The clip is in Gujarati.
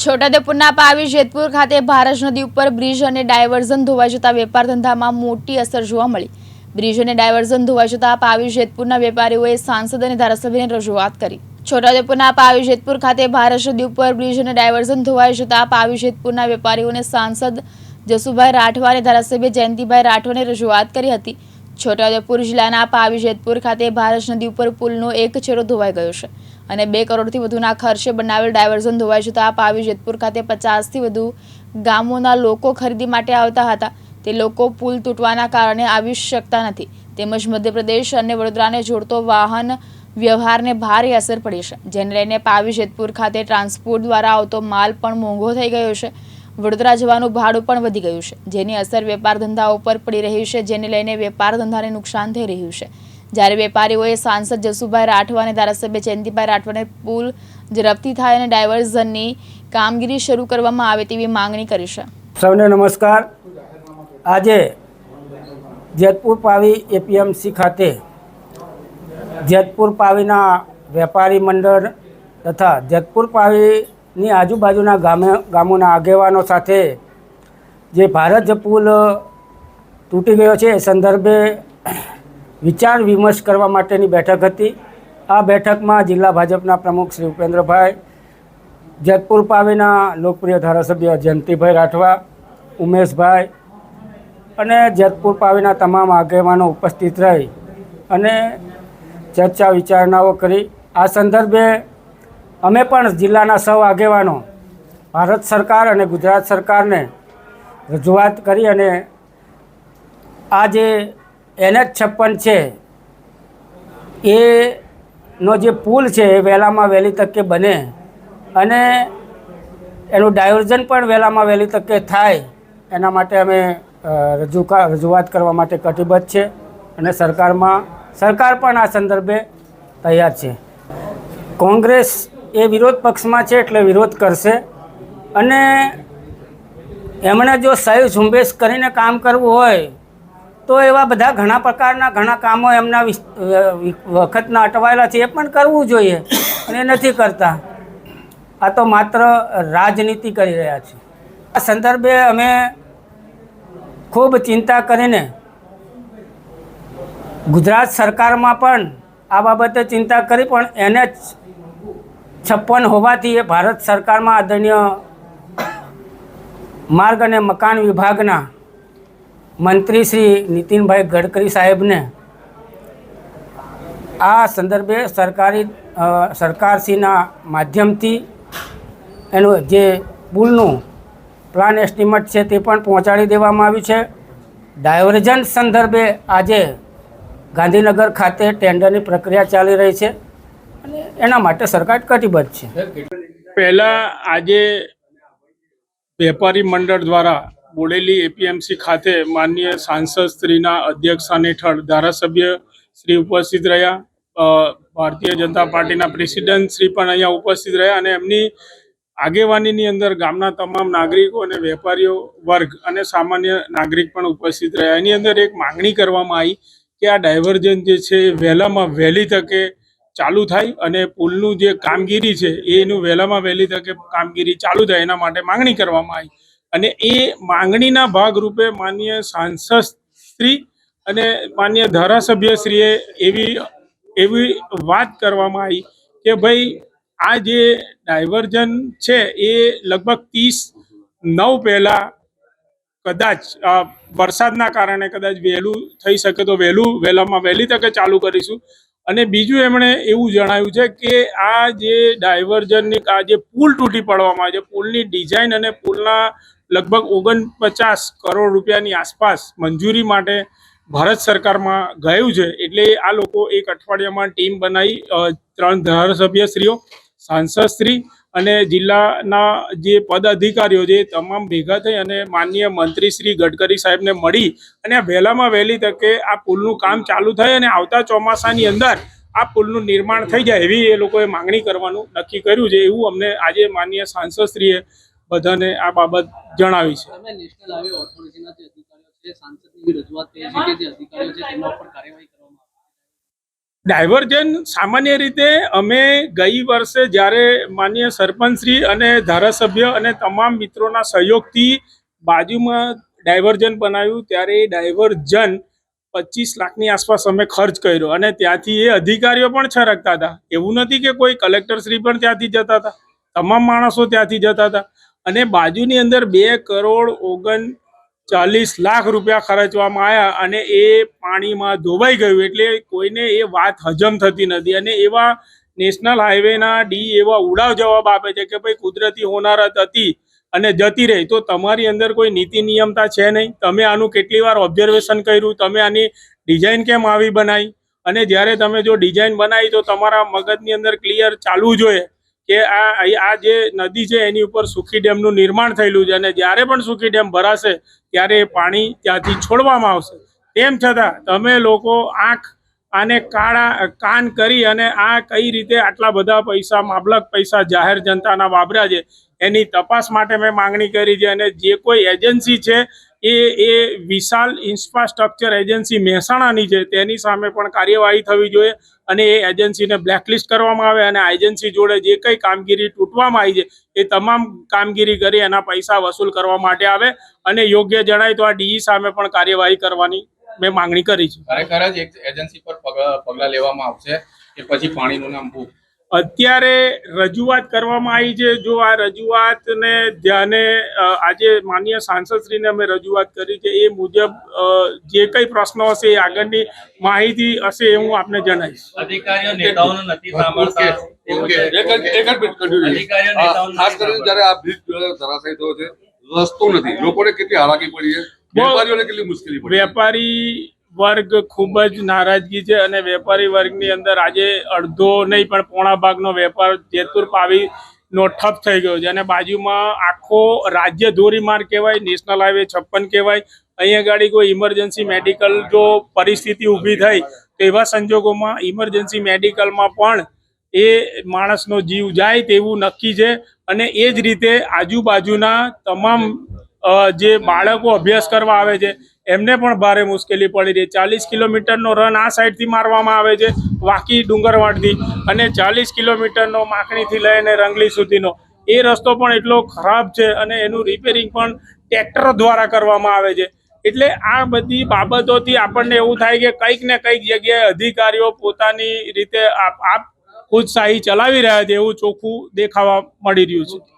છોટાઉદેપુરના પાવી જેતપુર ખાતે ભારત નદી ઉપર બ્રિજ અને ડાયવર્ઝન ધોવાઈ જતા વેપાર ધંધામાં મોટી અસર જોવા મળી. બ્રિજ અને ડાયવર્ઝન ધોવાઈ જતા પાવી જેતપુરના વેપારીઓએ સાંસદ અને ધારાસભ્યને રજૂઆત કરી. છોટાઉદેપુરના પાવી જેતપુર ખાતે ભારત નદી ઉપર બ્રિજ અને ડાયવર્ઝન ધોવાઈ જતા પાવી જેતપુરના વેપારીઓને સાંસદ જસુભાઈ રાઠવા અને ધારાસભ્ય જયંતિભાઈ રાઠવાને રજૂઆત કરી હતી. છોટાઉદેપુર જિલ્લાના પાવી જેતપુર ખાતે ભારત નદી ઉપર પુલનો એક છેડો ધોવાઈ ગયો છે. અને બે કરોડથી વધુના ખર્ચે બનાવેલ ડાયવર્ઝન ધોવાઈ જતા પાવી જેતપુર ખાતે પચાસથી વધુ ગામોના લોકો ખરીદી માટે આવતા હતા. તે લોકો પુલ તૂટવાના કારણે આવી શકતા નથી. તેમજ મધ્યપ્રદેશ અને વડોદરાને જોડતો વાહન વ્યવહારને ભારે અસર પડી છે. જેને લઈને પાવી જેતપુર ખાતે ટ્રાન્સપોર્ટ દ્વારા આવતો માલ પણ મોંઘો થઈ ગયો છે. વડોદરા જવાનું ભાડું પણ વધી ગયું છે. જેની અસર વેપાર ધંધા ઉપર પડી રહી છે. જેને લઈને વેપાર ધંધાને નુકસાન થઈ રહ્યું છે. જ્યારે વેપારીઓએ સાંસદ જસુભાઈ રાઠવા અને ધારાસભ્ય જયંતિભાઈ રાઠવાને પુલ ઝડપથી થાય અને ડાયવર્ઝનની કામગીરી શરૂ કરવામાં આવે તેવી માંગણી કરી છે. સૌને નમસ્કાર. આજે જેતપુર પાવી એપીએમસી ખાતે જેતપુર પાવીના વેપારી મંડળ તથા જેતપુર પાવીની આજુબાજુના ગામે ગામોના આગેવાનો સાથે જે ભારત પુલ તૂટી ગયો છે એ સંદર્ભે વિચાર વિમર્શ કરવા માટેની બેઠક હતી. આ બેઠકમાં જિલ્લા ભાજપના પ્રમુખ શ્રી ઉપેન્દ્રભાઈ, જેતપુર પાવીના લોકપ્રિય ધારાસભ્ય જયંતિભાઈ રાઠવા, ઉમેશભાઈ અને જેતપુર પાવીના તમામ આગેવાનો ઉપસ્થિત રહી અને ચર્ચા વિચારણાઓ કરી. આ સંદર્ભે અમે પણ જિલ્લાના સૌ આગેવાનો, ભારત સરકાર અને ગુજરાત સરકારને રજૂઆત કરી અને આ જે એનએચ છપ્પન છે. એનો જે પુલ છે એ વહેલામાં વહેલી તકે બને અને એનું ડાયવર્ઝન પણ વહેલામાં વહેલી તકે થાય. એના માટે અમે રજૂ રજૂઆત કરવા માટે કટિબદ્ધ છે અને સરકારમાં, સરકાર પણ આ સંદર્ભે તૈયાર છે. કોંગ્રેસ એ વિરોધ પક્ષમાં છે એટલે વિરોધ કરશે અને એમણે જો સહી ઝુંબેશ કરીને કામ કરવું હોય તો એવા બધા ઘણા પ્રકારના, ઘણા કામો એમના વખતના અટવાયેલા છે, એ પણ કરવું જોઈએ અને નથી કરતા. આ તો માત્ર રાજનીતિ કરી રહ્યા છે. આ સંદર્ભે અમે ખૂબ ચિંતા કરીને ગુજરાત સરકારમાં પણ આ બાબતે ચિંતા કરી, પણ એને છપ્પન હોવાથી એ ભારત સરકારમાં આદરણીય માર્ગ અને મકાન વિભાગના મંત્રી શ્રી નીતિનભાઈ ગડકરી સાહેબને આ સંદર્ભે સરકારી સરકારશ્રીના માધ્યમથી એનું જે પુલનું પ્લાન એસ્ટિમેટ છે તે પણ પહોંચાડી દેવામાં આવ્યું છે. ડાયવર્જન સંદર્ભે આજે ગાંધીનગર ખાતે ટેન્ડરની પ્રક્રિયા ચાલી રહી છે અને એના માટે સરકાર કટિબદ્ધ છે. પહેલાં આજે વેપારી મંડળ દ્વારા બોડેલી એપીએમસી ખાતે માનનીય સાંસદ શ્રીના અધ્યક્ષસ્થાન હેઠળ ધારાસભ્ય શ્રી ઉપસ્થિત રહ્યા. ભારતીય જનતા પાર્ટીના પ્રેસિડેન્ટ શ્રી પણ અહીંયા ઉપસ્થિત રહ્યા અને એમની આગેવાનીની અંદર ગામના તમામ નાગરિકો અને વેપારીઓ વર્ગ અને સામાન્ય નાગરિક પણ ઉપસ્થિત રહ્યા. એની અંદર એક માંગણી કરવામાં આવી કે આ ડાયવર્જન જે છે એ વહેલામાં વહેલી તકે ચાલુ થાય અને પુલનું જે કામગીરી છે એનું વહેલામાં વહેલી તકે કામગીરી ચાલુ થાય એના માટે માંગણી કરવામાં આવી. અને એ માંગણીના ભાગરૂપે માન્ય સાંસદ શ્રી અને માનનીય ધારાસભ્યશ્રીએ એવી એવી વાત કરવામાં આવી કે ભાઈ, આ જે ડાયવર્જન છે એ લગભગ ત્રીસ, નવ પહેલા કદાચ વરસાદના કારણે કદાચ વહેલું થઈ શકે તો વહેલું, વહેલામાં વહેલી તકે ચાલુ કરીશું. અને બીજું એમણે એવું જણાવ્યું છે કે આ જે ડાયવર્જનની, આ જે પુલ તૂટી પડવામાં આવે છે, પુલની ડિઝાઇન અને પુલના લગભગ ઓગણપચાસ કરોડ રૂપિયાની આસપાસ મંજૂરી માટે ભારત સરકારમાં ગયું છે. એટલે આ લોકો એક અઠવાડિયામાં ટીમ બનાવી ત્રણ ધારાસભ્યશ્રીઓ, સાંસદશ્રી અને જિલ્લાના જે પદ અધિકારીઓ છે તમામ ભેગા થઈ અને માનનીય મંત્રી શ્રી ગડકરી સાહેબને મળી અને વહેલામાં વહેલી તકે આ પુલનું કામ ચાલુ થાય અને આવતા ચોમાસાની અંદર આ પુલનું નિર્માણ થઈ જાય એવી એ લોકોએ માંગણી કરવાનું નક્કી કર્યું છે. એવું અમને આજે માનનીય સાંસદશ્રીએ બધાને આ બાબત જણાવી છે. ડાયવર્જન સામાન્ય રીતે અમે ગઈ વર્ષે જ્યારે માન્ય સરપંચશ્રી અને ધારાસભ્ય અને તમામ મિત્રોના સહયોગથી બાજુમાં ડાયવર્જન બનાવ્યું ત્યારે એ ડાયવર્જન પચીસ લાખની આસપાસ અમે ખર્ચ કર્યો અને ત્યાંથી એ અધિકારીઓ પણ છરકતા હતા. એવું નથી કે કોઈ કલેક્ટરશ્રી પણ ત્યાંથી જતા હતા. તમામ માણસો ત્યાંથી જતા હતા. અને બાજુની અંદર બે કરોડ ઓગણ ચાલીસ લાખ રૂપિયા ખર્ચવામાં આવ્યા અને એ પાણીમાં ધોવાઈ ગયું એટલે કોઈને એ વાત હજમ થતી નથી. અને એવા નેશનલ હાઈવેના ડી એવા ઉડાવ જવાબ આપે છે કે ભાઈ કુદરતી હોનારત હતી અને જતી રહી. તો તમારી અંદર કોઈ નીતિ નિયમતા છે નહીં? તમે આનું કેટલી વાર ઓબ્ઝર્વેશન કર્યું? તમે આની ડિઝાઇન કેમ આવી બનાવી? અને જ્યારે તમે જો ડિઝાઇન બનાવી તો તમારા મગજની અંદર ક્લિયર ચાલવું જોઈએ. કે આ આ જે નદી છે, એની ઉપર સુખી ડેમનું નિર્માણ થયેલું છે અને જ્યારે પણ સુખી ડેમ ભરાશે, ત્યારે એ પાણી ત્યાંથી છોડવામાં આવશે. તેમ છતાં, તમે લોકો આંખ આને કાળા, કાન કરી અને આ કઈ રીતે આટલા બધા પૈસા, માબલક પૈસા જાહેર જનતાના વાપર્યા છે, એની તપાસ માટે મેં માંગણી કરી છે અને જે કોઈ એજન્સી છે એ એ વિશાલ ઇન્ફ્રાસ્ટ્રક્ચર એજન્સી મહેસાણાની છે. તેની સામે પણ કાર્યવાહી થવી જોઈએ અને એ એજન્સીને બ્લેકલિસ્ટ કરવામાં આવે અને આ એજન્સી જોડે જે કંઈ કામગીરી તૂટવામાં આવી છે, એ તમામ કામગીરી કરી એના પૈસા વસૂલ કરવા માટે આવે અને યોગ્ય જણાય તો આ ડીઈ સામે પણ કાર્યવાહી કરવાની મેં માંગણી કરી છે. ખરેખર જ એક એજન્સી પર પગલા લેવામાં આવશે કે પછી પાણીનું નામ ભૂખ અત્યારે રજૂઆત કરવામાં આવી છે. જો આ રજૂઆતને ધ્યાને આજે માન્ય સાંસદશ્રીને અમે રજૂઆત કરી છે. એ મુજબ જે કંઈ પ્રશ્નો હશે એ આગળની માહિતી હશે એ હું આપને જણાવીશ. અધિકારીઓ નેતાઓનું નથી સાંભળતા. ખાસ કરીને જ્યારે આ બ્રિજ ધરાશાયી થયો છે રસ્તો નથી. લોકોને કેટલી હાલાકી પડી છે? વેપારીઓને કેટલી મુશ્કેલી પડી વેપારી વર્ગ ખૂબ જ નારાજગી છે અને વેપારી વર્ગની અંદર આજે અડધો નહીં, પણ પોણા ભાગનો વેપાર જેતપુર પાવી નો ઠપ થઈ ગયો છે. અને બાજુમાં આખો રાજ્ય ધોરીમાર્ગ કહેવાય, નેશનલ હાઈવે છપ્પન કહેવાય. અહીંયા ગાડી કોઈ ઇમરજન્સી મેડિકલ જો પરિસ્થિતિ ઊભી થઈ, તો એવા સંજોગોમાં ઇમરજન્સી મેડિકલમાં પણ એ માણસનો જીવ જાય તેવું નક્કી છે. અને એ જ રીતે આજુબાજુના તમામ જે બાળકો અભ્યાસ કરવા આવે છે, એમને પણ ભારે મુશ્કેલી પડી રહી ચાલીસ કિલોમીટરનો રન આ સાઈડથી મારવામાં આવે છે, વાકી ડુંગરવાડથી. અને ચાલીસ કિલોમીટરનો માખણીથી લઈને રંગલી સુધીનો. એ રસ્તો પણ એટલો ખરાબ છે અને એનું રિપેરિંગ પણ ટ્રેક્ટર દ્વારા કરવામાં આવે છે. એટલે આ બધી બાબતોથી આપણને એવું થાય કે કંઈક ને કંઈક જગ્યાએ અધિકારીઓ પોતાની રીતે આપ ખુદશાહી ચલાવી રહ્યા છે એવું ચોખ્ખું દેખાવા મળી રહ્યું છે.